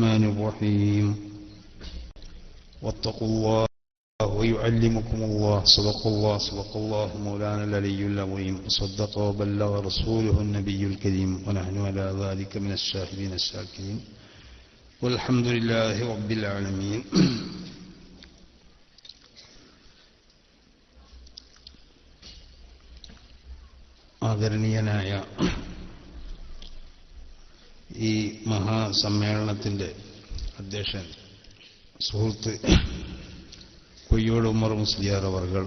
الرحمن الرحيم واتقوا الله ويعلمكم الله صدق الله صدق الله مولانا العلي العظيم وصدق وبلغ رسوله النبي الكريم ونحن على ذلك من الشاهدين الشاكرين والحمد لله رب العالمين ആദരണീയനായ ഈ മഹാസമ്മേളനത്തിന്റെ അധ്യക്ഷൻ സുഹൃത്ത് കൊയ്യോട് ഉമർ മുസ്ലിയാർ അവർകൾ.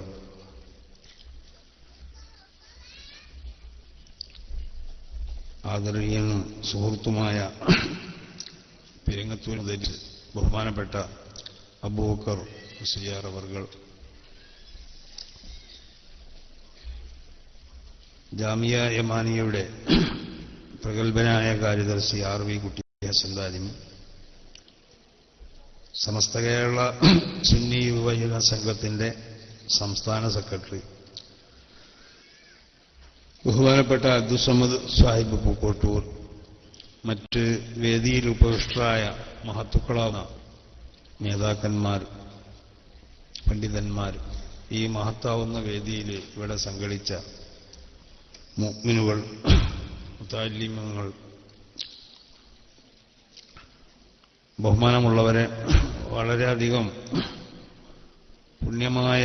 ആദരണീയനും സുഹൃത്തുമായ പെരിങ്ങത്തൂർ ധരിച്ച് ബഹുമാനപ്പെട്ട അബൂബക്കർ മുസ്ലിയാർ അവർകൾ. ജാമിയ യമാനിയയുടെ പ്രഗത്ഭനായ കാര്യദർശി ആർ വി കുട്ടി ഹസന്താലിം സമസ്ത കേരള സുന്നി യുവജന സംഘത്തിന്റെ സംസ്ഥാന സെക്രട്ടറി ബഹുമാനപ്പെട്ട അബ്ദുസമ്മദ് സാഹിബ് പൂക്കോട്ടൂർ മറ്റ് വേദിയിൽ ഉപവിഷ്ടരായ മഹത്തുക്കളാണ് നേതാക്കന്മാർ പണ്ഡിതന്മാർ. ഈ മഹത്താവുന്ന വേദിയിൽ ഇവിടെ സംഘടിച്ച മുഗ്മിനുകൾ മുത്താലിമങ്ങൾ ബഹുമാനമുള്ളവരെ വളരെയധികം പുണ്യമായ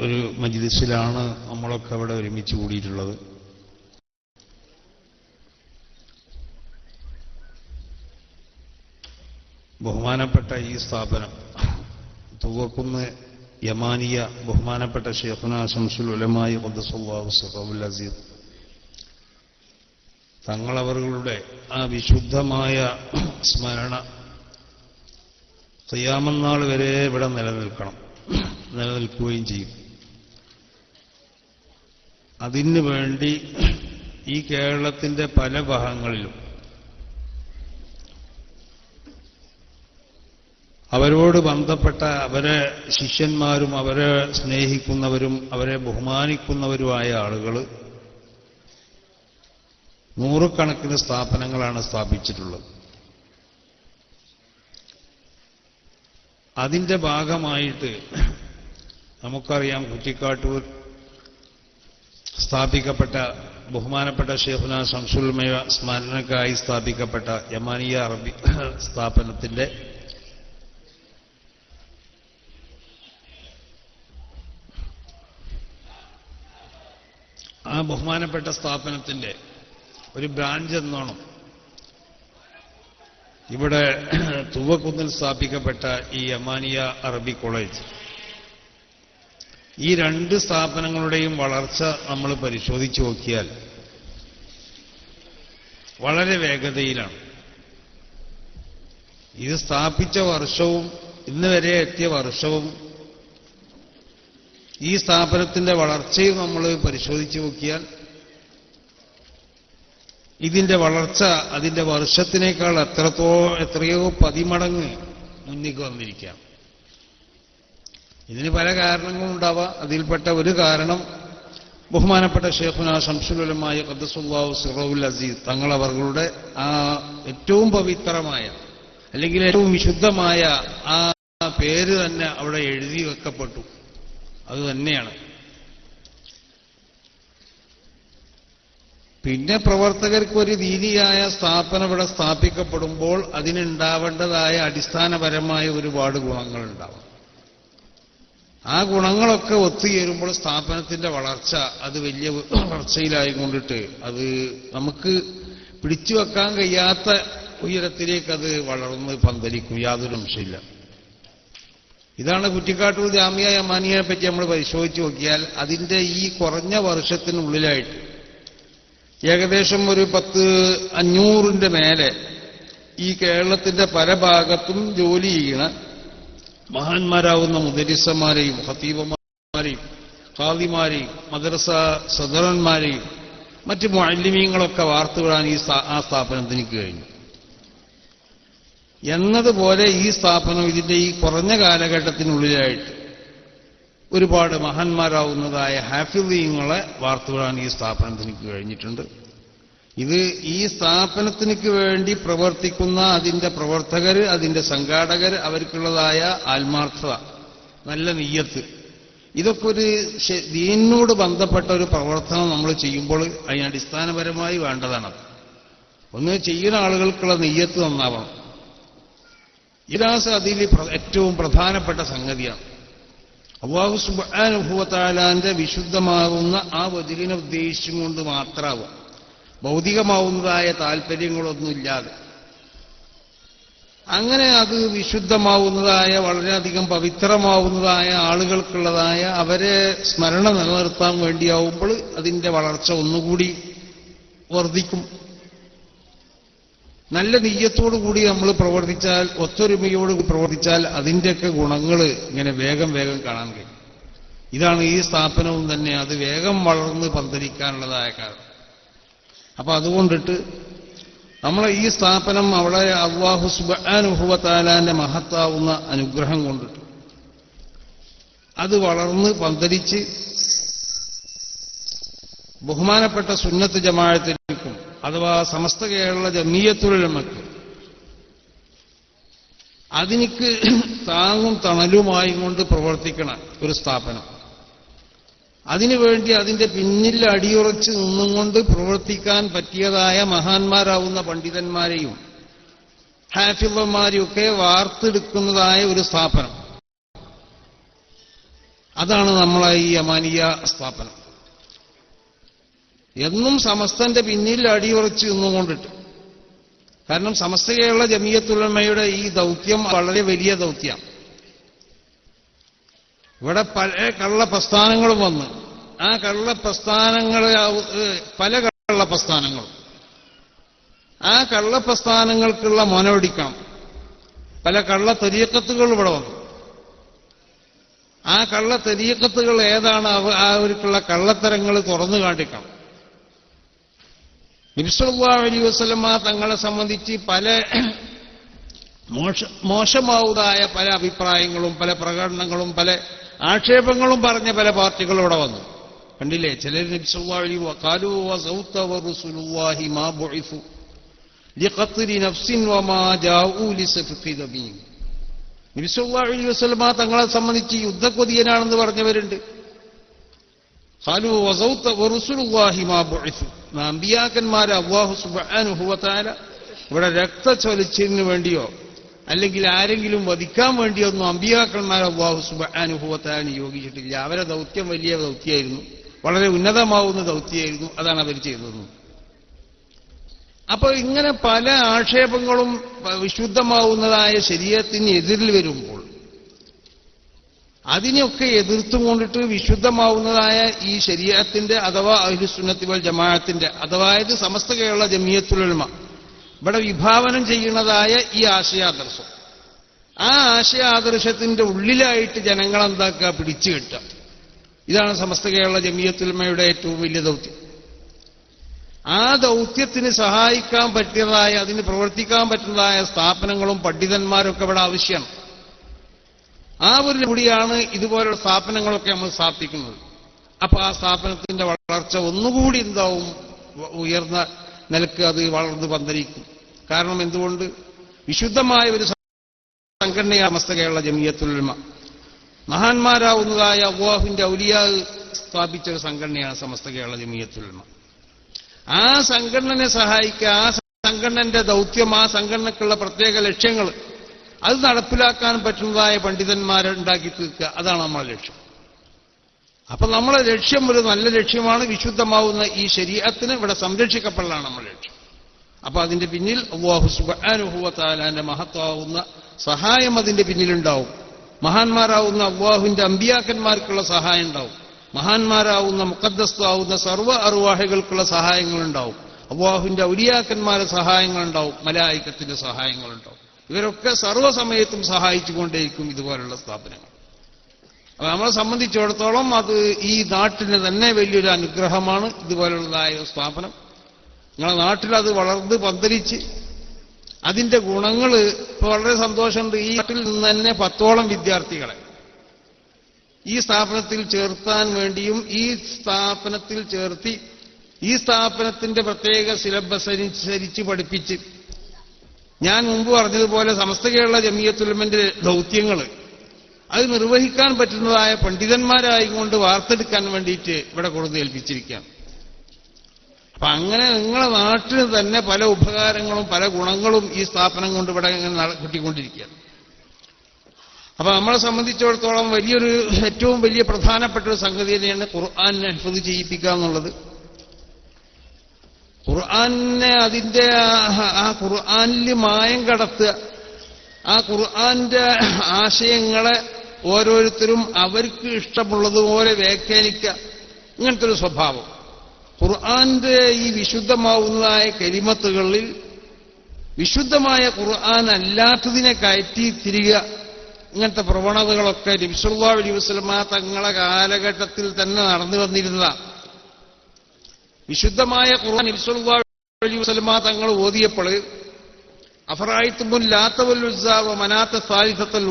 ഒരു മജിലിസിലാണ് നമ്മളൊക്കെ അവിടെ ഒരുമിച്ച് കൂടിയിട്ടുള്ളത്. ബഹുമാനപ്പെട്ട ഈ സ്ഥാപനം തുവക്കുന്ന് യമാനിയ ബഹുമാനപ്പെട്ട ഷെയ്ഖുന ശംസുൽ ഉലമായി ഖുദ്ദസുല്ലാഹു സഹബുൽ അസീദ് തങ്ങളവറുകളുടെ ആ വിശുദ്ധമായ സ്മരണ ചെയ്യാമെന്നാൾ വരെ ഇവിടെ നിലനിൽക്കണം. നിലനിൽക്കുകയും ചെയ്യും. അതിനു വേണ്ടി ഈ കേരളത്തിന്റെ പല ഭാഗങ്ങളിലും അവരോട് ബന്ധപ്പെട്ട അവരെ ശിഷ്യന്മാരും അവരെ സ്നേഹിക്കുന്നവരും അവരെ ബഹുമാനിക്കുന്നവരുമായ ആളുകൾ നൂറുകണക്കിന് സ്ഥാപനങ്ങളാണ് സ്ഥാപിച്ചിട്ടുള്ളത്. അതിന്റെ ഭാഗമായിട്ട് നമുക്കറിയാം കുറ്റിക്കാട്ടൂർ സ്ഥാപിക്കപ്പെട്ട ബഹുമാനപ്പെട്ട ഷെയ്ഖുന ശംസുൽമയ സ്മരണക്കായി സ്ഥാപിക്കപ്പെട്ട യമാനിയ അറബി സ്ഥാപനത്തിന്റെ ആ ബഹുമാനപ്പെട്ട സ്ഥാപനത്തിന്റെ ഒരു ബ്രാഞ്ച് എന്നോണം. ഇവിടെ തുവക്കുന്നിൽ സ്ഥാപിക്കപ്പെട്ട ഈ യമാനിയ അറബി കോളേജ്. ഈ രണ്ട് സ്ഥാപനങ്ങളുടെയും വളർച്ച നമ്മൾ പരിശോധിച്ചു നോക്കിയാൽ വളരെ വേഗതയിലാണ്. ഇത് സ്ഥാപിച്ച വർഷവും ഇന്ന് വരെ എത്തിയ വർഷവും ഈ സ്ഥാപനത്തിന്റെ വളർച്ചയും നമ്മൾ പരിശോധിച്ചു നോക്കിയാൽ ഇതിന്റെ വളർച്ച അതിന്റെ വർഷത്തിനേക്കാൾ എത്രത്തോ എത്രയോ പതിമടങ്ങ് മുന്നിക്ക് വന്നിരിക്കാം ഇതിന് പല കാരണങ്ങളും ഉണ്ടാവാം. അതിൽപ്പെട്ട ഒരു കാരണം ബഹുമാനപ്പെട്ട ഷേഖുന ശംസുലമായ ഖദ്സുല്ലാഹു സിറോവുൽ അസീസ് അവരുടെ ആ ഏറ്റവും പവിത്രമായ അല്ലെങ്കിൽ ഏറ്റവും വിശുദ്ധമായ ആ പേര് തന്നെ അവിടെ എഴുതി വെക്കപ്പെട്ടു. അത് തന്നെയാണ്. പിന്നെ പ്രവർത്തകർക്ക് ഒരു രീതിയായ സ്ഥാപനം ഇവിടെ സ്ഥാപിക്കപ്പെടുമ്പോൾ അതിനുണ്ടാവേണ്ടതായ അടിസ്ഥാനപരമായ ഒരുപാട് ഗുണങ്ങളുണ്ടാവും. ആ ഗുണങ്ങളൊക്കെ ഒത്തുചേരുമ്പോൾ സ്ഥാപനത്തിന്റെ വളർച്ച അത് വലിയ വളർച്ചയിലായിക്കൊണ്ടിട്ട് അത് നമുക്ക് പിടിച്ചു വെക്കാൻ കഴിയാത്ത ഉയരത്തിലേക്ക് അത് വളർന്ന് പന്തലിക്കും. യാതൊരു അംശമില്ല ഇതാണ് കുറ്റിക്കാട്ടൂർ ജാമ്യ യമാനിയെ പറ്റി നമ്മൾ പരിശോധിച്ചു നോക്കിയാൽ അതിന്റെ ഈ കുറഞ്ഞ വർഷത്തിനുള്ളിലായിട്ട് ഏകദേശം ഒരു പത്ത് അഞ്ഞൂറിന്റെ മേലെ ഈ കേരളത്തിന്റെ പല ഭാഗത്തും ജോലി ചെയ്യുന്ന മഹാന്മാരാവുന്ന മുദരിസന്മാരെയും ഹത്തീബന്മാരെയും ഖാദിമാരെയും മദ്രസ സദറന്മാരെയും മറ്റ് മാലിന്യങ്ങളൊക്കെ വാർത്തുവിടാൻ ഈ ആ സ്ഥാപനത്തിന് കഴിഞ്ഞു. എന്നതുപോലെ ഈ സ്ഥാപനം ഇതിന്റെ ഈ കുറഞ്ഞ കാലഘട്ടത്തിനുള്ളിലായിട്ട് ഒരുപാട് മഹാന്മാരാവുന്നതായ ഹാഫിദീങ്ങളെ വാർത്തുവിടാൻ ഈ സ്ഥാപനത്തിന് കഴിഞ്ഞിട്ടുണ്ട്. ഇത് ഈ സ്ഥാപനത്തിനു വേണ്ടി പ്രവർത്തിക്കുന്ന അതിന്റെ പ്രവർത്തകർ അതിന്റെ സംഘാടകർ അവർക്കുള്ളതായ ആത്മാർത്ഥത നല്ല നെയ്യത്ത്. ഇതൊക്കെ ഒരു ദീനിനോട് ബന്ധപ്പെട്ട ഒരു പ്രവർത്തനം നമ്മൾ ചെയ്യുമ്പോൾ അതിന് അടിസ്ഥാനപരമായി വേണ്ടതാണ്. ഒന്ന് ചെയ്യുന്ന ആളുകൾക്കുള്ള നെയ്യത്ത് നന്നാവണം. ഇതാസ് അതിൽ ഏറ്റവും പ്രധാനപ്പെട്ട സംഗതിയാണ്. അള്ളാഹു സുബാനുഭവത്താലാന്റെ വിശുദ്ധമാകുന്ന ആ വധുവിനെ ഉദ്ദേശിച്ചും കൊണ്ട് മാത്രമാവുക ഭൗതികമാവുന്നതായ താല്പര്യങ്ങളൊന്നുമില്ലാതെ അങ്ങനെ അത് വിശുദ്ധമാവുന്നതായ വളരെയധികം പവിത്രമാവുന്നതായ ആളുകൾക്കുള്ളതായ അവരെ സ്മരണ നിലനിർത്താൻ വേണ്ടിയാവുമ്പോൾ അതിന്റെ വളർച്ച ഒന്നുകൂടി വർദ്ധിക്കും. നല്ല നെയ്യത്തോടു കൂടി നമ്മൾ പ്രവർത്തിച്ചാൽ ഒത്തൊരുമയോട് പ്രവർത്തിച്ചാൽ അതിന്റെയൊക്കെ ഗുണങ്ങൾ ഇങ്ങനെ വേഗം വേഗം കാണാൻ കഴിയും. ഇതാണ് ഈ സ്ഥാപനവും തന്നെ അത് വേഗം വളർന്ന് പന്തലിക്കാനുള്ളതായ കാരണം. അപ്പൊ അതുകൊണ്ടിട്ട് നമ്മളെ ഈ സ്ഥാപനം അവളെ അള്ളാഹു സുബാനുഭവത്താലാന്റെ മഹത്താവുന്ന അനുഗ്രഹം കൊണ്ടിട്ട് അത് വളർന്ന് പന്തലിച്ച് ബഹുമാനപ്പെട്ട സുന്നത്ത് ജമാഴത്തിലേക്കും അഥവാ സമസ്ത കേരള ജമീയത്തുലമയ്ക്കും അതിനിക്ക് താങ്ങും തണലുമായി കൊണ്ട് പ്രവർത്തിക്കണം ഒരു സ്ഥാപനം. അതിനുവേണ്ടി അതിന്റെ പിന്നിൽ അടിയുറച്ച് നിന്നും കൊണ്ട് പ്രവർത്തിക്കാൻ പറ്റിയതായ മഹാന്മാരാവുന്ന പണ്ഡിതന്മാരെയും ഒക്കെ വാർത്തെടുക്കുന്നതായ ഒരു സ്ഥാപനം. അതാണ് നമ്മളെ ഈ അമാനിയ സ്ഥാപനം. എന്നും സമസ്തന്റെ പിന്നിൽ അടിയുറച്ച് നിന്നുകൊണ്ടിട്ട്. കാരണം സമസ്ത കേരള ജമീയത്തുലമയുടെ ഈ ദൗത്യം വളരെ വലിയ ദൗത്യം. ഇവിടെ പല കള്ള പ്രസ്ഥാനങ്ങളും വന്ന്. ആ കള്ള പ്രസ്ഥാനങ്ങളെ ഏഹ്, പല കള്ള പ്രസ്ഥാനങ്ങളും. ആ കള്ള പ്രസ്ഥാനങ്ങൾക്കുള്ള മനോടിക്കണം പല കള്ള തെരീക്കത്തുകൾ ഇവിടെ വന്നു. ആ കള്ള തെരീക്കത്തുകൾ ഏതാണ്? ആ അവർക്കുള്ള കള്ളത്തരങ്ങൾ തുറന്നു കാണിക്കണം നബിസല്ലാ അലി വസ്ലമ തങ്ങളെ സംബന്ധിച്ച് പല മോശ മോശമാവുതായ പല അഭിപ്രായങ്ങളും പല പ്രകടനങ്ങളും പല ആക്ഷേപങ്ങളും പറഞ്ഞ പല പാർട്ടികളും ഇവിടെ വന്നു. കണ്ടില്ലേ? ചിലർ വറുസുലുല്ലാഹി മാ തങ്ങളെ സംബന്ധിച്ച് യുദ്ധക്കൊതിയനാണെന്ന് പറഞ്ഞവരുണ്ട്. ഖാലു വസൗത്ത വറുസുലുല്ലാഹി മാ ബുഇസു അമ്പിയാക്കന്മാരെ അള്ളാഹു സുബ്ഹാനഹു വതആല ഇവിടെ രക്തച്ചൊലിച്ചതിന് വേണ്ടിയോ അല്ലെങ്കിൽ ആരെങ്കിലും വധിക്കാൻ വേണ്ടിയോ ഒന്നും അമ്പിയാക്കന്മാരെ അള്ളാഹു സുബ്ഹാനഹു വതആല നിയോഗിച്ചിട്ടില്ല അവരെ ദൗത്യം വലിയ ദൗത്യമായിരുന്നു വളരെ ഉന്നതമാവുന്ന ദൗത്യമായിരുന്നു അതാണ് അവർ ചെയ്തത്. അപ്പോൾ ഇങ്ങനെ പല ആക്ഷേപങ്ങളും വിശുദ്ധമാവുന്നതായ ശരീരത്തിന് എതിരിൽ വരുമ്പോൾ അതിനെയൊക്കെ എതിർത്തുകൊണ്ടിട്ട് വിശുദ്ധമാവുന്നതായ ഈ ശരീരത്തിന്റെ അഥവാ അഹിസുന്നത്തി വൽ ജമാഅത്തിന്റെ അഥവാ സമസ്ത കേരള ജമിയത്തുലമ ഇവിടെ വിഭാവനം ചെയ്യുന്നതായ ഈ ആശയാദർശം. ആ ആശയാദർശത്തിന്റെ ഉള്ളിലായിട്ട് ജനങ്ങൾ ജനങ്ങളെന്താക്കുക? പിടിച്ചു കിട്ടുക. ഇതാണ് സമസ്ത കേരള ജമിയത്തുലമയുടെ ഏറ്റവും വലിയ ദൗത്യം. ആ ദൗത്യത്തിന് സഹായിക്കാൻ പറ്റിയതായ അതിന് പ്രവർത്തിക്കാൻ പറ്റുന്നതായ സ്ഥാപനങ്ങളും പണ്ഡിതന്മാരും ഒക്കെ ഇവിടെ ആവശ്യമാണ്. ആ ഒരു കൂടിയാണ് ഇതുപോലുള്ള സ്ഥാപനങ്ങളൊക്കെ നമ്മൾ സ്ഥാപിക്കുന്നത്. അപ്പൊ ആ സ്ഥാപനത്തിന്റെ വളർച്ച ഒന്നുകൂടി എന്താവും? ഉയർന്ന നിലയ്ക്ക് അത് വളർന്നു പന്തലിക്കും കാരണം എന്തുകൊണ്ട്? വിശുദ്ധമായ ഒരു സംഘടനയാണ് മസ്ത കേരള ജമിയത്തുലമ മഹാന്മാരാവുന്നതായ അള്ളാഹുവിന്റെ ഔലിയാ സ്ഥാപിച്ച ഒരു സംഘടനയാണ് സമസ്ത കേരള ആ സംഘടനയെ സഹായിക്കുക ആ സംഘടനന്റെ ദൗത്യം ആ സംഘടനക്കുള്ള പ്രത്യേക ലക്ഷ്യങ്ങൾ അത് നടപ്പിലാക്കാൻ പറ്റുന്നതായ പണ്ഡിതന്മാരെ ഉണ്ടാക്കി തീർക്കുക. അതാണ് നമ്മളെ ലക്ഷ്യം. അപ്പൊ നമ്മളെ ലക്ഷ്യം ഒരു നല്ല ലക്ഷ്യമാണ്. വിശുദ്ധമാവുന്ന ഈ ശരീരത്തിന് ഇവിടെ സംരക്ഷിക്കപ്പെടലാണ് നമ്മളെ ലക്ഷ്യം. അപ്പൊ അതിന്റെ പിന്നിൽ അനുഭവത്താലാന്റെ മഹത്വാവുന്ന സഹായം അതിന്റെ പിന്നിലുണ്ടാവും. മഹാന്മാരാവുന്ന അള്ളാഹുവിന്റെ അമ്പിയാക്കന്മാർക്കുള്ള സഹായം ഉണ്ടാവും. മഹാന്മാരാവുന്ന മുഖദ്ദസ്താവുന്ന സർവ അറുവാഹികൾക്കുള്ള സഹായങ്ങളുണ്ടാവും. അള്ളാഹുവിന്റെ ഔലിയാക്കന്മാരുടെ സഹായങ്ങളുണ്ടാവും. മലായിക്കത്തിന്റെ സഹായങ്ങളുണ്ടാവും. ഇവരൊക്കെ സർവസമയത്തും സഹായിച്ചുകൊണ്ടേയിരിക്കും ഇതുപോലുള്ള സ്ഥാപനങ്ങൾ. അപ്പൊ നമ്മളെ സംബന്ധിച്ചിടത്തോളം അത് ഈ നാട്ടിന് തന്നെ വലിയൊരു അനുഗ്രഹമാണ് ഇതുപോലുള്ളതായ സ്ഥാപനം. നിങ്ങളെ നാട്ടിൽ അത് വളർന്ന് പന്തലിച്ച് അതിന്റെ ഗുണങ്ങൾ ഇപ്പൊ വളരെ സന്തോഷമുണ്ട്. ഈ നാട്ടിൽ നിന്ന് തന്നെ പത്തോളം വിദ്യാർത്ഥികളെ ഈ സ്ഥാപനത്തിൽ ചേർത്താൻ വേണ്ടിയും ഈ സ്ഥാപനത്തിൽ ചേർത്തി ഈ സ്ഥാപനത്തിന്റെ പ്രത്യേക സിലബസ് അനുസരിച്ച് പഠിപ്പിച്ച് ഞാൻ മുമ്പ് പറഞ്ഞതുപോലെ സമസ്ത കേരള ജമിയത്തുലമന്റെ ദൗത്യങ്ങൾ അത് നിർവഹിക്കാൻ പറ്റുന്നതായ പണ്ഡിതന്മാരായിക്കൊണ്ട് വാർത്തെടുക്കാൻ വേണ്ടിയിട്ട് ഇവിടെ കൊടുത്ത് ഏൽപ്പിച്ചിരിക്കാം അപ്പൊ അങ്ങനെ നിങ്ങളെ നാട്ടിന് തന്നെ പല ഉപകാരങ്ങളും പല ഗുണങ്ങളും ഈ സ്ഥാപനം കൊണ്ട് ഇവിടെ ഇങ്ങനെ കിട്ടിക്കൊണ്ടിരിക്കുകയാണ്. അപ്പൊ നമ്മളെ സംബന്ധിച്ചിടത്തോളം വലിയൊരു ഏറ്റവും വലിയ പ്രധാനപ്പെട്ട ഒരു സംഗതി തന്നെയാണ് ഖുർആാനിനെ ഹെഫത് ചെയ്യിപ്പിക്കുക എന്നുള്ളത്. ഖുർആനെ അതിന്റെ ആ- ഖുർആാനിൽ മായം കടത്തുക. ആ ഖുർആാന്റെ ആശയങ്ങളെ ഓരോരുത്തരും അവർക്ക് ഇഷ്ടമുള്ളതുപോലെ വ്യാഖ്യാനിക്കുക. ഇങ്ങനത്തെ ഒരു സ്വഭാവം. ഖുർആാന്റെ ഈ വിശുദ്ധമാവുന്നതായ കരിമത്തുകളിൽ വിശുദ്ധമായ ഖുർആൻ അല്ലാത്തതിനെ കയറ്റി തിരിക. ഇങ്ങനത്തെ പ്രവണതകളൊക്കെ നബിസുല്ലാ അലൈഹി വസല്ലമ തങ്ങളെ കാലഘട്ടത്തിൽ തന്നെ നടന്നു വന്നിരുന്നതാണ് വിശുദ്ധമായ ഖുർആൻ ഇബ്സുല്ലാ അലൈഹി തങ്ങൾ ഓതിയപ്പോൾ അഫറായിത്തുമുൽ ലാത്തവൽ മനാത്ത സാലിസത്തൽ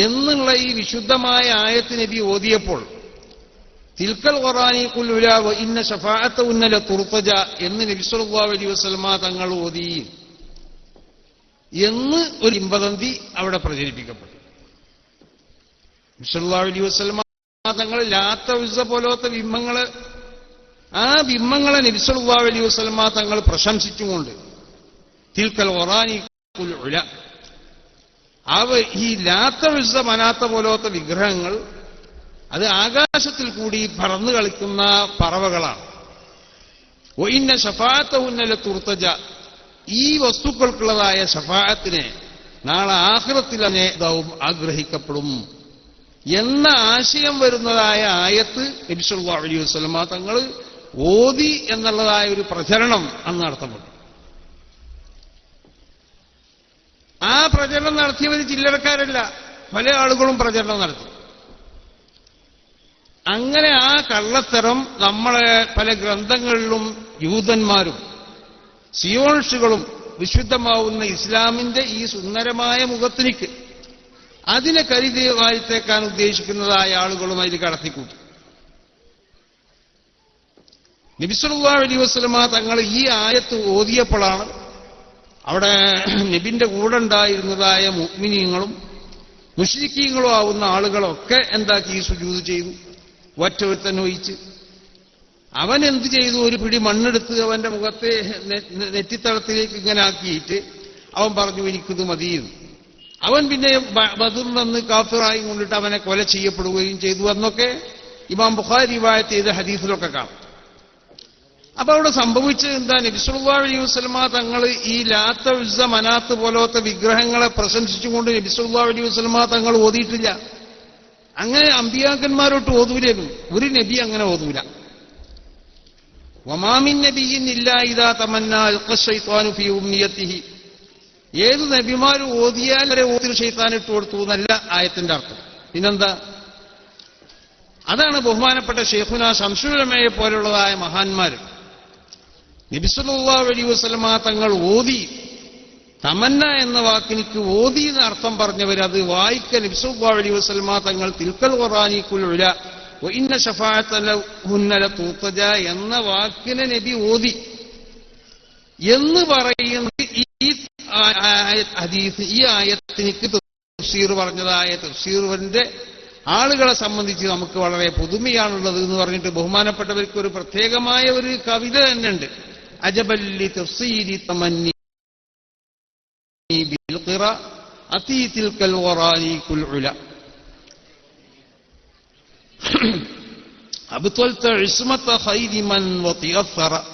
എന്നുള്ള ഈ വിശുദ്ധമായ ആയത്ത് നബി ഓതിയപ്പോൾ തിൽക്കൽ ഖുറാനി കുല്ലുലാവ ഇന്ന ഷഫാഅത്ത ഉന്നല തുർത്തജ എന്ന് നബി സല്ലല്ലാഹു അലൈഹി തങ്ങൾ ഓതി. എന്ന് ഒരു ഇമ്പതന്തി അവിടെ പ്രചരിപ്പിക്കപ്പെട്ടു. നബി സല്ലല്ലാഹു അലൈഹി തങ്ങൾ ലാത്ത ഉസ്സ പോലത്തെ ബിംബങ്ങളെ ആ ബിംബങ്ങളെ നബി സല്ലല്ലാഹു അലൈഹി വസല്ലമ തങ്ങൾ പ്രശംസിച്ചുകൊണ്ട് തിൽക്കൽ ഒറാനി കുൽ അവ ഈ ലാത്ത വിസ മനാത്ത പോലത്തെ വിഗ്രഹങ്ങൾ അത് ആകാശത്തിൽ കൂടി പറന്നു കളിക്കുന്ന പറവകളാണ്. ഒയിന്ന ഷഫാത്ത ഉന്നല തുർത്തജ ഈ വസ്തുക്കൾക്കുള്ളതായ ഷഫാഅത്തിനെ നാളെ ആഹ്റത്തിൽ തന്നെ ഇതാവും ആഗ്രഹിക്കപ്പെടും. എന്ന ആശയം വരുന്നതായ ആയത്ത് നബിസുല്ലാ അലൈഹി വസ്ലമ തങ്ങൾ ഓതി എന്നുള്ളതായ ഒരു പ്രചരണം അന്ന് നടത്തപ്പെട്ടു. ആ പ്രചരണം നടത്തിയവർ ചില്ലറക്കാരല്ല. പല ആളുകളും പ്രചരണം നടത്തി. അങ്ങനെ ആ കള്ളത്തരം നമ്മളെ പല ഗ്രന്ഥങ്ങളിലും യൂതന്മാരും സിയോൺഷുകളും വിശുദ്ധമാവുന്ന ഇസ്ലാമിന്റെ ഈ സുന്ദരമായ മുഖത്തിനിക്ക് അതിനെ കരുതി വാഴ്ത്തേക്കാൻ ഉദ്ദേശിക്കുന്നതായ ആളുകളും അതിൽ കടത്തിക്കൂട്ടി. നബിസുല്ലാ അലി വസ്ലമ തങ്ങൾ ഈ ആയത്ത് ഓതിയപ്പോഴാണ് അവിടെ നബിന്റെ കൂടെ ഉണ്ടായിരുന്നതായ മുഗ്മിനീങ്ങളും മുഷിക്കീങ്ങളും ആവുന്ന ആളുകളൊക്കെ എന്താക്കി ഈ സുജൂത് ചെയ്തു. ഒറ്റ ഒരുത്തൻ ഒഴിച്ച്. അവൻ എന്ത് ചെയ്തു? ഒരു പിടി മണ്ണെടുത്ത് അവന്റെ മുഖത്തെ നെറ്റിത്തളത്തിലേക്ക് ഇങ്ങനെ ആക്കിയിട്ട് അവൻ പറഞ്ഞു എനിക്കിത് മതിയും അവൻ പിന്നെ ബദുർ നിന്ന് കാഫിറായി കൊണ്ടിട്ട് അവനെ കൊല ചെയ്യപ്പെടുകയും ചെയ്തു എന്നൊക്കെ ഇമാം ബുഖാരി വായത്ത് ചെയ്ത ഹദീസിലൊക്കെ കാണാം. അപ്പൊ അവിടെ സംഭവിച്ചത് എന്താ? നബിസുല്ലാ അലൈഹി തങ്ങൾ ഈ ലാത്ത ഉസ്സ മനാത്ത് പോലത്തെ വിഗ്രഹങ്ങളെ പ്രശംസിച്ചുകൊണ്ട് നബിസുല്ലാ അലൈഹി വസ്ലമ തങ്ങൾ ഓതിയിട്ടില്ല. അങ്ങനെ അമ്പിയാക്കന്മാരോട്ട് ഓതൂലേന്നു ഒരു നബി അങ്ങനെ ഓതൂല. ഒമാമിൻ നബിയിൻ ഇല്ല ഇതാ തമന്ന ഫീ ഉമ്മിയത്തിഹി ഏത് നബിമാർ ഓതിയാൽ വരെ ഓതിൽ ഷെയ്ത്താൻ ഇട്ട് കൊടുത്തു എന്നല്ല ആയത്തിന്റെ അർത്ഥം. പിന്നെന്താ? അതാണ് ബഹുമാനപ്പെട്ട ഷെയ്ഖുന ശംസുലമയെ പോലുള്ളതായ മഹാന്മാർ നബിസുല്ലാ അലൈഹി വസല്ലമ തങ്ങൾ ഓതി. തമന്ന എന്ന വാക്കിനിക്ക് ഓതി എന്ന് അർത്ഥം പറഞ്ഞവർ അത് വായിക്ക നബിസുല്ലാ അലൈഹി വസല്ലമ തങ്ങൾ തിൽക്കൽ ഖുറാനിക്കുള്ള ഇന്ന ഇന്ന ഷഫാഅത്തല തൂത്തജ എന്ന വാക്കിനെ നബി ഓതി. എന്ന് പറയുന്നത് ഈ ഹദീസ് ഈ ആയത്തിനിക്ക് തഫ്സീർ പറഞ്ഞതായ തഫ്സീറിന്റെ ആളുകളെ സംബന്ധിച്ച് നമുക്ക് വളരെ പുതുമയാണുള്ളത് എന്ന് പറഞ്ഞിട്ട് ബഹുമാനപ്പെട്ടവർക്ക് ഒരു പ്രത്യേകമായ ഒരു കവിത തന്നെ ഉണ്ട് عجبا لتفصيل تمني بالقراء أتي تلك الوراني كل علا أبطلت عصمة خير من وطئ الثرى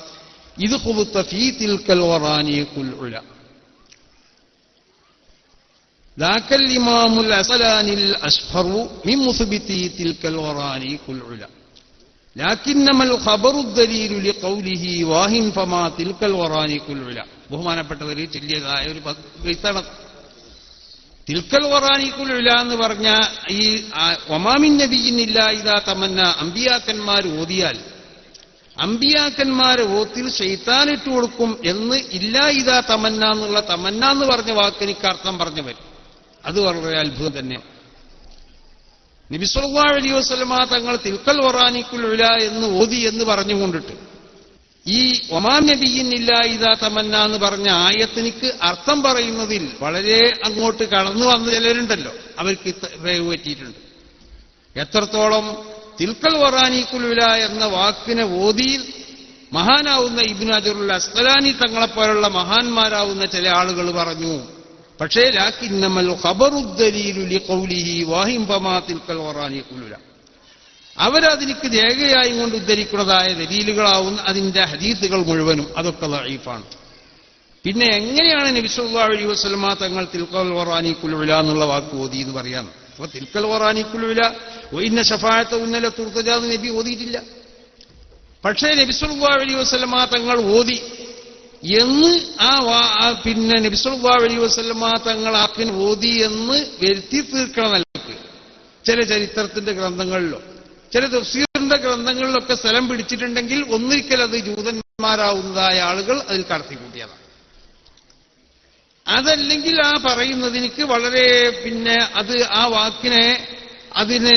إذ خبط في تلك الورانيق العلا ذاك الإمام العسلاني الأسفر من مثبتي تلك الورانيق العلا ബഹുമാനപ്പെട്ടവർ ചെല്ലിയതായ ഒരു എഴുത്താണ് തിൽക്കൽ വറാനിക്കുലില്ല എന്ന് പറഞ്ഞ ഈ ഒമാമിൻ നബിയിന്നില്ല ഇതാ തമന്ന അമ്പിയാക്കന്മാർ ഓതിയാൽ അമ്പിയാക്കന്മാരെ ഓത്തിൽ ഷെയ്ത്താനിട്ട് കൊടുക്കും എന്ന് ഇല്ല ഇതാ തമന്ന എന്നുള്ള തമന്ന എന്ന് പറഞ്ഞ വാക്കിനിക്ക് അർത്ഥം പറഞ്ഞവർ അത് വളരെ അത്ഭുതം തന്നെ. നബിസ്വല്ലാ അലൈഹി വസ്ലമ തങ്ങൾ തിൽക്കൽ ഒറാനിക്കുള്ള എന്ന് ഓതി എന്ന് പറഞ്ഞുകൊണ്ടിട്ട് ഈ ഒമാൻ നബിയിൻ ഇല്ല ഇതാ തമന്ന എന്ന് പറഞ്ഞ ആയത്തിനിക്ക് അർത്ഥം പറയുന്നതിൽ വളരെ അങ്ങോട്ട് കടന്നു വന്ന ചിലരുണ്ടല്ലോ അവർക്ക് പറ്റിയിട്ടുണ്ട്. എത്രത്തോളം തിൽക്കൽ വറാനിക്കുലുല എന്ന വാക്കിനെ ഓതിയിൽ മഹാനാവുന്ന ഇബ്നു അജറുൽ അസ്കലാനി തങ്ങളെപ്പോലുള്ള മഹാന്മാരാവുന്ന ചില ആളുകൾ പറഞ്ഞു. പക്ഷേ ലാക്കിന്നമൽ അവരതിനിക്ക് രേഖയായി കൊണ്ട് ഉദ്ധരിക്കുന്നതായ ദലീലുകളാവുന്ന അതിന്റെ ഹദീത്തുകൾ മുഴുവനും അതൊക്കെ ലൈഫാണ് പിന്നെ എങ്ങനെയാണ് നബിസുല്ലാ അലൈഹി വസ്ലമ തങ്ങൾ തിൽക്കൽ വറാനി കുലുവില എന്നുള്ള വാക്ക് ഓതി എന്ന് പറയാം? അപ്പൊ തിൽക്കൽ വറാനി കുലുവില ഇന്ന ഷഫായത്ത ഉന്നല തുർത്തജാന്ന് നബി ഓതിയിട്ടില്ല. പക്ഷേ നബിസുല്ലാ അലൈഹി വസ്ലമ തങ്ങൾ ഓതി എന്ന് ആ പിന്നെ നബിസുല്ലാ അലൈഹി വസ്ലമ തങ്ങൾ ആക്കിന് ഓതി എന്ന് വരുത്തി തീർക്കണം നിലയ്ക്ക് ചില ചരിത്രത്തിന്റെ ഗ്രന്ഥങ്ങളിലോ ചില തഫ്സീറിന്റെ ഗ്രന്ഥങ്ങളിലൊക്കെ സ്ഥലം പിടിച്ചിട്ടുണ്ടെങ്കിൽ ഒന്നിക്കൽ അത് ജൂതന്മാരാവുന്നതായ ആളുകൾ അതിൽ കടത്തിക്കൂട്ടിയതാണ്. അതല്ലെങ്കിൽ ആ പറയുന്നതിനിക്ക് വളരെ പിന്നെ അത് ആ വാക്കിനെ അതിന്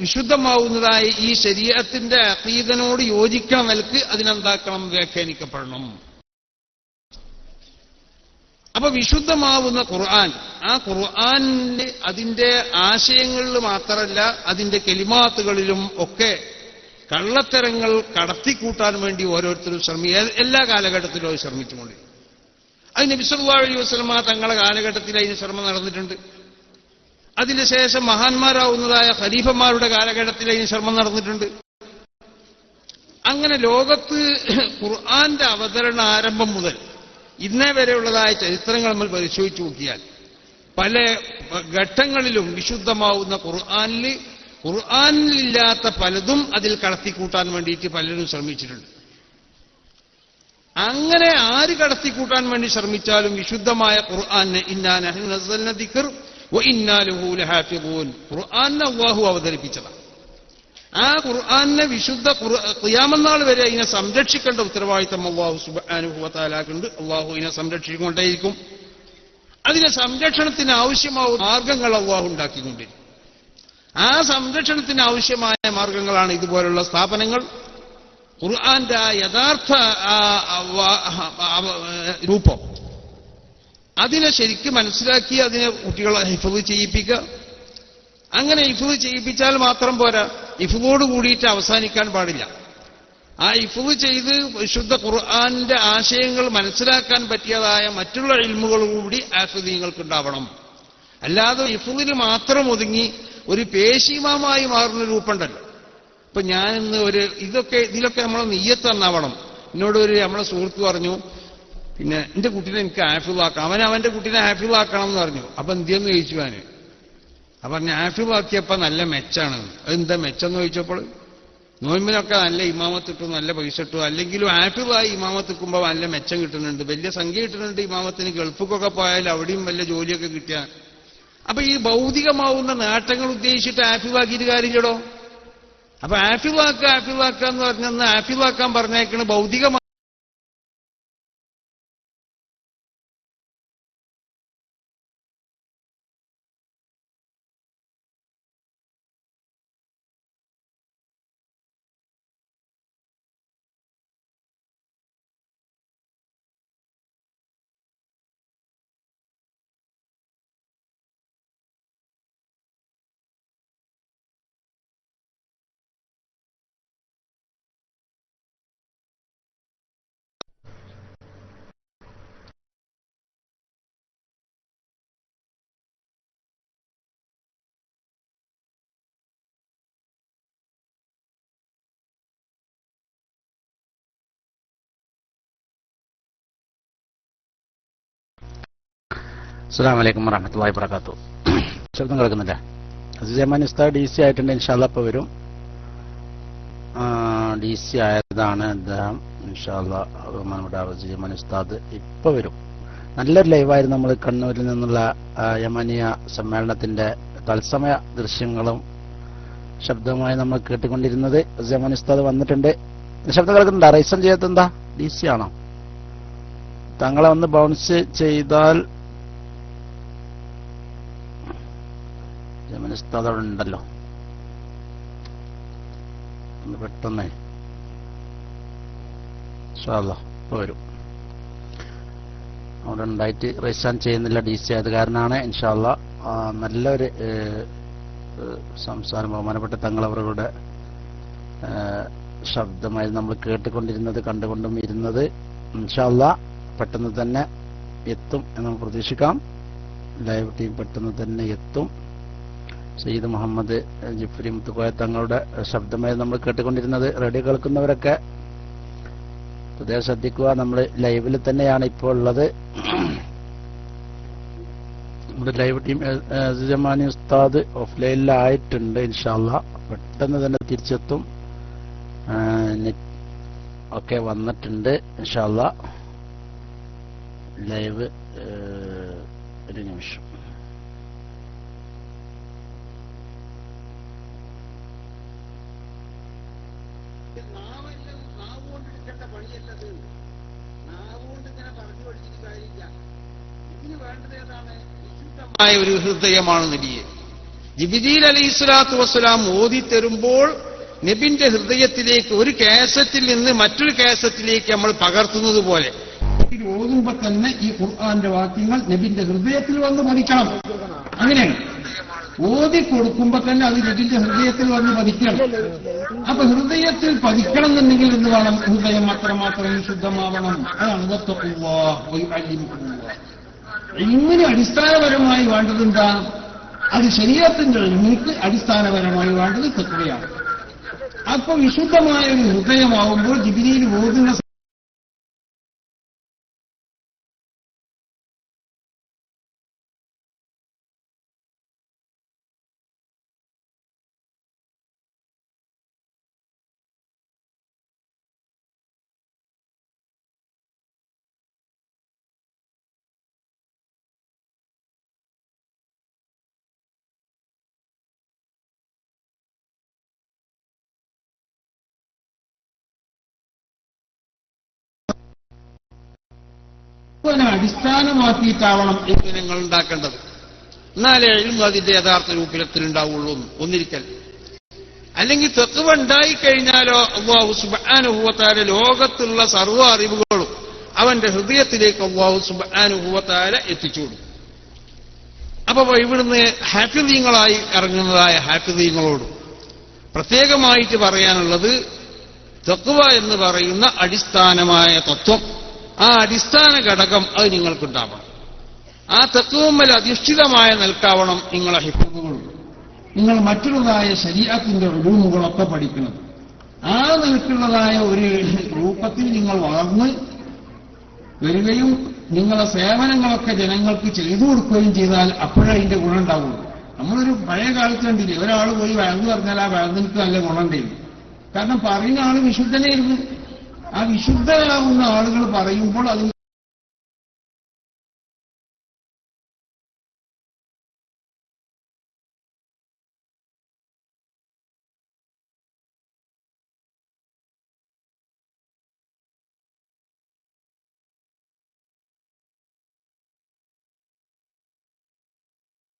വിശുദ്ധമാവുന്നതായ ഈ ശരീരത്തിന്റെ അതീതനോട് യോജിക്കണം നിലയ്ക്ക് അതിനെന്താക്കണം വ്യാഖ്യാനിക്കപ്പെടണം. അപ്പൊ വിശുദ്ധമാവുന്ന ഖുർആൻ ആ ഖുർആനിന്റെ അതിന്റെ ആശയങ്ങളിൽ മാത്രമല്ല അതിന്റെ കെലിമാത്തുകളിലും ഒക്കെ കള്ളത്തരങ്ങൾ കടത്തിക്കൂട്ടാൻ വേണ്ടി ഓരോരുത്തരും ശ്രമി എല്ലാ കാലഘട്ടത്തിലും അത് ശ്രമിച്ചുകൊണ്ടിരിക്കും അത് നബിസല്ലാ അലൈഹി വസ്ലമ തങ്ങളുടെ കാലഘട്ടത്തിൽ അതിന് ശ്രമം നടന്നിട്ടുണ്ട്. അതിനുശേഷം മഹാന്മാരാവുന്നതായ ഖലീഫന്മാരുടെ കാലഘട്ടത്തിൽ അതിന് ശ്രമം നടന്നിട്ടുണ്ട്. അങ്ങനെ ലോകത്ത് ഖുർആന്റെ അവതരണ ആരംഭം മുതൽ ഇന്നേ വരെയുള്ളതായ ചരിത്രങ്ങൾ നമ്മൾ പരിശോധിച്ചു നോക്കിയാൽ പല ഘട്ടങ്ങളിലും വിശുദ്ധമാവുന്ന ഖുർആാനിൽ ഖുർആാനിലില്ലാത്ത പലതും അതിൽ കടത്തിക്കൂട്ടാൻ വേണ്ടിയിട്ട് പലരും ശ്രമിച്ചിട്ടുണ്ട്. അങ്ങനെ ആര് കടത്തിക്കൂട്ടാൻ വേണ്ടി ശ്രമിച്ചാലും വിശുദ്ധമായ ഖുർആാനെ ഇന്നാൻ ഖുർആാൻ അവതരിപ്പിച്ചതാണ്. ആ ഖുർആാനിനെ വിശുദ്ധ ഖിയാമന്നാൾ വരെ അതിനെ സംരക്ഷിക്കേണ്ട ഉത്തരവാദിത്തം അള്ളാഹു സുബാനുഭവത്താലാക്കുണ്ട് അള്ളാഹു ഇതിനെ സംരക്ഷിച്ചുകൊണ്ടേയിരിക്കും. അതിനെ സംരക്ഷണത്തിന് ആവശ്യമാവുന്ന മാർഗങ്ങൾ അള്ളാഹു ഉണ്ടാക്കിക്കൊണ്ടിരിക്കും. ആ സംരക്ഷണത്തിന് ആവശ്യമായ മാർഗങ്ങളാണ് ഇതുപോലുള്ള സ്ഥാപനങ്ങൾ. ഖുർആന്റെ ആ യഥാർത്ഥ രൂപം. അതിനെ ശരിക്കും മനസ്സിലാക്കി അതിനെ കുട്ടികളെ ഹിഫത് ചെയ്യിപ്പിക്കുക. അങ്ങനെ ഇഫുദ് ചെയ്യിപ്പിച്ചാൽ മാത്രം പോരാ. ഇഫുദോട് കൂടിയിട്ട് അവസാനിക്കാൻ പാടില്ല. ആ ഇഫുവ് ചെയ്ത് വിശുദ്ധ ഖുർആാനിന്റെ ആശയങ്ങൾ മനസ്സിലാക്കാൻ പറ്റിയതായ മറ്റുള്ള ഇൽമുകൾ കൂടി ആഫിദീങ്ങൾക്ക് ഉണ്ടാവണം അല്ലാതെ ഇഫുവിന് മാത്രം ഒതുങ്ങി ഒരു പേശീമമായി മാറുന്ന രൂപമുണ്ടല്ലോ. ഇപ്പൊ ഞാൻ ഇന്ന് ഒരു ഇതൊക്കെ ഇതിലൊക്കെ നമ്മളെ നെയ്യത്ത് തന്നാവണം. എന്നോട് ഒരു നമ്മളെ സുഹൃത്ത് പറഞ്ഞു പിന്നെ എന്റെ കുട്ടീനെ എനിക്ക് ഹാഫിളാക്കണം അവൻ അവന്റെ കുട്ടീനെ ഹാഫിളാക്കണം എന്ന് പറഞ്ഞു. അപ്പൊ എന്തിയെന്ന് ചോദിച്ചു ഞാൻ? അപ്പൊ പറഞ്ഞു ഹാഫിളാക്കിയപ്പോ നല്ല മെച്ചാണ്. അതെന്താ മെച്ചെന്ന് ചോദിച്ചപ്പോൾ നോയമ്പിനൊക്കെ നല്ല ഇമാമത്ത് ഇട്ടു നല്ല പൈസ ഇട്ടു. അല്ലെങ്കിലും ഹാഫിളായി ഇമാമത്ത് നിൽക്കുമ്പോൾ നല്ല മെച്ചം കിട്ടുന്നുണ്ട്. വലിയ സംഖ്യ കിട്ടുന്നുണ്ട് ഇമാമത്തിന്. ഗൾഫിക്കൊക്കെ പോയാൽ അവിടെയും വലിയ ജോലിയൊക്കെ കിട്ടിയ. അപ്പൊ ഈ ഭൗതികമാവുന്ന നേട്ടങ്ങൾ ഉദ്ദേശിച്ചിട്ട് ഹാഫിളാക്കിയിട്ട് കാര്യമില്ലടോ. അപ്പൊ ആഫിളാക്കുക ആഫിളാക്കുക എന്ന് പറഞ്ഞെന്ന് ആഫിളാക്കാൻ പറഞ്ഞേക്കണ് ഭൗതികമായി അസ്സാം വലൈക്കും വറഹമത്തല്ലാഹി വർക്കാത്തു ശബ്ദം കേൾക്കുന്നില്ല അസിസമാൻ ഉസ്താദ് ഡി സി ആയിട്ടുണ്ട് ഇൻഷാല്ല ഇപ്പോൾ വരും. ഡി സി ആയതാണ് അദ്ദേഹം. ഇൻഷാല്ല നമ്മുടെ അസിജമാൻ ഉസ്താദ് ഇപ്പോൾ വരും. നല്ലൊരു ലൈവായിരുന്നു നമ്മൾ കണ്ണൂരിൽ നിന്നുള്ള യമനിയ സമ്മേളനത്തിന്റെ തത്സമയ ദൃശ്യങ്ങളും ശബ്ദവുമായി നമ്മൾ കേട്ടുകൊണ്ടിരുന്നത്. അസിസമാൻ ഉസ്താദ് വന്നിട്ടുണ്ട്. ശബ്ദം കിടക്കുന്നുണ്ടോ റൈസൺ ചെയ്യാത്ത എന്താ? ഡി സി ആണോ? തങ്ങളെ ഒന്ന് ബൗൺസ് ചെയ്താൽ അവിടെ ഉണ്ടല്ലോ പെട്ടെന്നേ വരും അവിടെ ഉണ്ടായിട്ട് റെസാൻ ചെയ്യുന്നില്ല ഡി സി ആയത് കാരണമാണ് ഇൻഷാല്ല നല്ലൊരു സംസാരം ബഹുമാനപ്പെട്ട തങ്ങളവരുടെ ശബ്ദമായി നമ്മൾ കേട്ടുകൊണ്ടിരുന്നത് കണ്ടുകൊണ്ടും ഇരുന്നത് ഇൻഷാല്ല പെട്ടെന്ന് തന്നെ എത്തും എന്ന് പ്രതീക്ഷിക്കാം. ലൈവ് ടീം പെട്ടെന്ന് തന്നെ എത്തും. സയ്യിദ് മുഹമ്മദ് ജിഫ്രി മുത്തുക്കോയ തങ്ങളുടെ ശബ്ദമായി നമ്മൾ കേട്ടുകൊണ്ടിരുന്നത് റേഡിയോ കേൾക്കുന്നവരൊക്കെ പ്രത്യേകം ശ്രദ്ധിക്കുക. നമ്മൾ ലൈവിൽ തന്നെയാണ് ഇപ്പോൾ ഉള്ളത്. നമ്മുടെ ലൈവ് ടീം ജമാനി ഉസ്താദ് ഓഫ്ലൈനിലായിട്ടുണ്ട് ഇൻഷാല്ല പെട്ടെന്ന് തന്നെ തിരിച്ചെത്തും. ഒക്കെ വന്നിട്ടുണ്ട് ഇൻഷാല്ല ലൈവ് ഒരു നിമിഷം. ായ ഒരു ഹൃദയമാണ് നബിയെ. ജിബിദീൽ അലൈഹി സ്വലാത്തു വസ്സലാം ഓതിത്തരുമ്പോൾ നബിന്റെ ഹൃദയത്തിലേക്ക് ഒരു കേസറ്റിൽ നിന്ന് മറ്റൊരു കേസറ്റിലേക്ക് നമ്മൾ പകർത്തുന്നത് പോലെ. ഓതുമ്പോ തന്നെ ഈ ഖുർആന്റെ വാക്യങ്ങൾ നബിന്റെ ഹൃദയത്തിൽ വന്ന് പതിക്കണം അങ്ങനെയാണ്. ഓതി കൊടുക്കുമ്പോ തന്നെ അത് നബിന്റെ ഹൃദയത്തിൽ വന്ന് പതിക്കണം അപ്പൊ ഹൃദയത്തിൽ പതിക്കണം എന്നുണ്ടെങ്കിൽ എന്ത് വേണം? ഹൃദയം അത്രമാത്രം ശുദ്ധമാവണം അതാണ് വയുഅല്ലിമുക്കുമുല്ലാഹ്. ഇങ്ങനെ അടിസ്ഥാനപരമായി വേണ്ടത് എന്താ അത് ശരീരത്തിന്റെ ഇൽമിക്ക് അടിസ്ഥാനപരമായി വേണ്ടത് തെക്കുകയാണ് അപ്പൊ വിശുദ്ധമായ ഒരു ഹൃദയമാവുമ്പോൾ ജിബിനിയിൽ ഓതുന്ന ഇതിനെ അടിസ്ഥാനമാക്കിയിട്ടാവണം ഈ ദിനങ്ങൾ ഉണ്ടാക്കേണ്ടത്. എന്നാലേ എഴും അതിന്റെ യഥാർത്ഥ രൂപത്തിലുണ്ടാവുള്ളൂ ഒന്നിരിക്കൽ. അല്ലെങ്കിൽ തെക്കുവ ഉണ്ടായിക്കഴിഞ്ഞാലോ അള്ളാഹു സുബാനുഭവത്താല ലോകത്തുള്ള സർവ അറിവുകളും അവന്റെ ഹൃദയത്തിലേക്ക് അള്ളാഹു സുബാനുഭവത്താല എത്തിച്ചുകൊടുക്കും അപ്പൊ ഇവിടുന്ന് ഹാഫിദീങ്ങളായി ഇറങ്ങുന്നതായ ഹാഫിദീങ്ങളോട് പ്രത്യേകമായിട്ട് പറയാനുള്ളത് തക്വ എന്ന് പറയുന്ന അടിസ്ഥാനമായ തത്വം. ആ അടിസ്ഥാന ഘടകം അത് നിങ്ങൾക്കുണ്ടാവണം. ആ തത്വമ്മൽ അധിഷ്ഠിതമായ നിൽക്കാവണം നിങ്ങളെ ഹിഫുകൾ നിങ്ങൾ മറ്റുള്ളതായ ശരീരത്തിന്റെ റൂമുകളൊക്കെ പഠിക്കുന്നത് ആ നിൽക്കുന്നതായ ഒരു രൂപത്തിൽ നിങ്ങൾ വളർന്ന് വരികയും നിങ്ങളെ സേവനങ്ങളൊക്കെ ജനങ്ങൾക്ക് ചെയ്തു കൊടുക്കുകയും ചെയ്താൽ അപ്പോഴതിന്റെ ഗുണം ഉണ്ടാവുള്ളൂ. നമ്മളൊരു പഴയ കാലത്ത് കണ്ടില്ലേ ഒരാൾ പോയി വഴന്നു പറഞ്ഞാൽ ആ വഴന്നിൽക്ക് നല്ല ഗുണം ഉണ്ടായിരുന്നു കാരണം പറയുന്ന ആൾ വിശുദ്ധനായിരുന്നു. ആ വിശുദ്ധരാകുന്ന ആളുകൾ പറയുമ്പോൾ അതിന്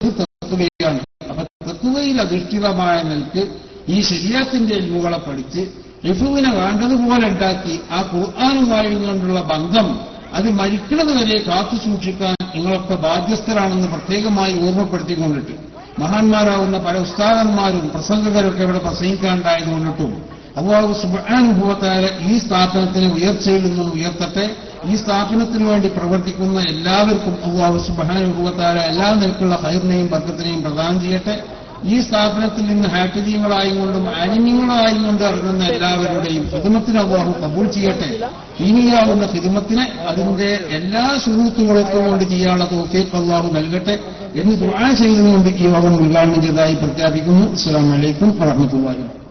തത്വയാണ് അപ്പൊ തത്വയിൽ അധിഷ്ഠിതമായ നിലയ്ക്ക് ഈ ശരീരത്തിന്റെ എല്ലുകളെ പഠിച്ച് യഫുവിനെ വേണ്ടതുപോലെ ഉണ്ടാക്കി ആ ഖുർആാനുമായി കൊണ്ടുള്ള ബന്ധം അത് മരിക്കുന്നത് വരെ കാത്തു സൂക്ഷിക്കാൻ നിങ്ങളൊക്കെ ബാധ്യസ്ഥരാണെന്ന് പ്രത്യേകമായി ഓർമ്മപ്പെടുത്തിക്കൊണ്ടിട്ട് മഹാന്മാരാകുന്ന പല ഉസ്താദന്മാരും പ്രസംഗകരൊക്കെ ഇവിടെ പ്രസംഗിക്കാണ്ടായതുകൊണ്ടിട്ടും അള്ളാഹു സുബാനുഭവത്തായ ഈ സ്ഥാപനത്തിന് ഉയർച്ചയിൽ നിന്നും ഉയർത്തട്ടെ. ഈ സ്ഥാപനത്തിന് വേണ്ടി പ്രവർത്തിക്കുന്ന എല്ലാവർക്കും അള്ളാഹു സുബാനുഭവത്തായ എല്ലാ നിലക്കുള്ള ഹൈറിനെയും ബർക്കത്തിനെയും പ്രദാനം ചെയ്യട്ടെ. ഈ സ്ഥാപനത്തിൽ നിന്ന് ഹാഫിദീങ്ങളായും കൊണ്ടും ആനിമ്യങ്ങളായും കൊണ്ട് ഇറങ്ങുന്ന എല്ലാവരുടെയും ഹിതമത്തിന് അള്ളാഹു കബൂൾ ചെയ്യട്ടെ. ഇനിയാവുന്ന ഹിദമത്തിന് അതിന്റെ എല്ലാ സുഹൃത്തുക്കൾക്കും കൊണ്ട് ചെയ്യാനുള്ള തോക്കേ അള്ളാഹു നൽകട്ടെ എന്ന് ദുആ ചെയ്തുകൊണ്ട് ഈ യോഗം ഉദ്ഘാടനം ചെയ്തതായി പ്രഖ്യാപിക്കുന്നു. അസ്സാം വലൈക്കും വറഹമത്തുള്ളാഹി